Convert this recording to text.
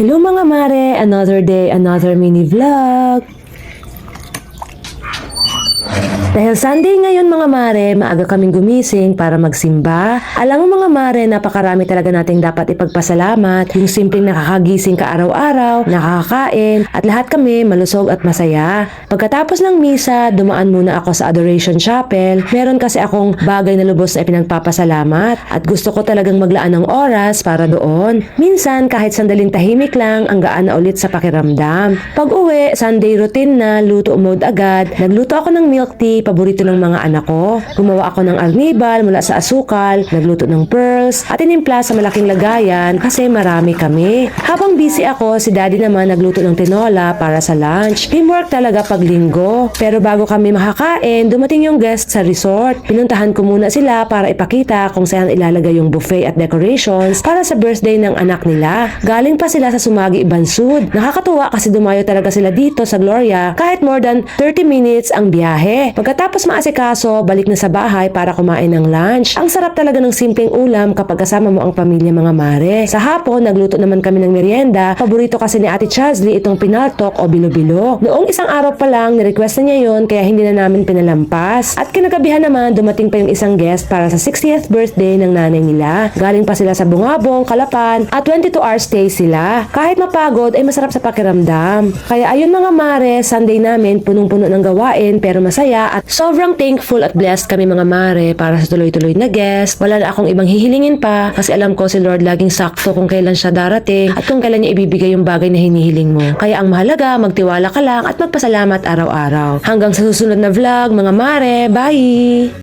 Hello mga mare, another day, another mini vlog. Dahil Sunday ngayon mga mare, maaga kaming gumising para magsimba. Alam mo mga mare, napakarami talaga nating dapat ipagpasalamat. Yung simpleng nakakagising ka araw-araw, nakakakain, at lahat kami malusog at masaya. Pagkatapos ng misa, dumaan muna ako sa Adoration Chapel. Meron kasi akong bagay na lubos na ipinagpapasalamat at gusto ko talagang maglaan ng oras para doon. Minsan, kahit sandaling tahimik lang, ang gaan na ulit sa pakiramdam. Pag uwi, Sunday routine na, luto mode agad. Nagluto ako ng milk tea, paborito ng mga anak ko. Gumawa ako ng arnibal mula sa asukal, nagluto ng pearls, at inimpla sa malaking lagayan kasi marami kami. Habang busy ako, si daddy naman nagluto ng tinola para sa lunch. Teamwork talaga pag linggo. Pero bago kami makakain, dumating yung guest sa resort. Pinuntahan ko muna sila para ipakita kung saan ilalagay yung buffet at decorations para sa birthday ng anak nila. Galing pa sila sa Sumagi Bansud. Nakakatuwa kasi dumayo talaga sila dito sa Gloria kahit more than 30 minutes ang biyahe. Pagkatapos maasikaso, balik na sa bahay para kumain ng lunch. Ang sarap talaga ng simpleng ulam kapag kasama mo ang pamilya mga mare. Sa hapon, nagluto naman kami ng merienda. Paborito kasi ni Ate Chazli itong pinaltok o bilo-bilo. Noong isang araw pa lang, nirequest na niya yon kaya hindi na namin pinalampas. At kinagabihan naman, dumating pa yung isang guest para sa 60th birthday ng nanay nila. Galing pa sila sa Bungabong, Kalapan, at 22 hours stay sila. Kahit mapagod, ay masarap sa pakiramdam. Kaya ayun mga mare, Sunday namin, punong-puno ng gawain pero masaya at sobrang thankful at blessed kami mga mare para sa tuloy-tuloy na guest. Wala na akong ibang hihilingin pa kasi alam ko si Lord laging sakto kung kailan siya darating at kung kailan niya ibibigay yung bagay na hinihiling mo. Kaya ang mahalaga, magtiwala ka lang at magpasalamat araw-araw. Hanggang sa susunod na vlog, mga mare, bye!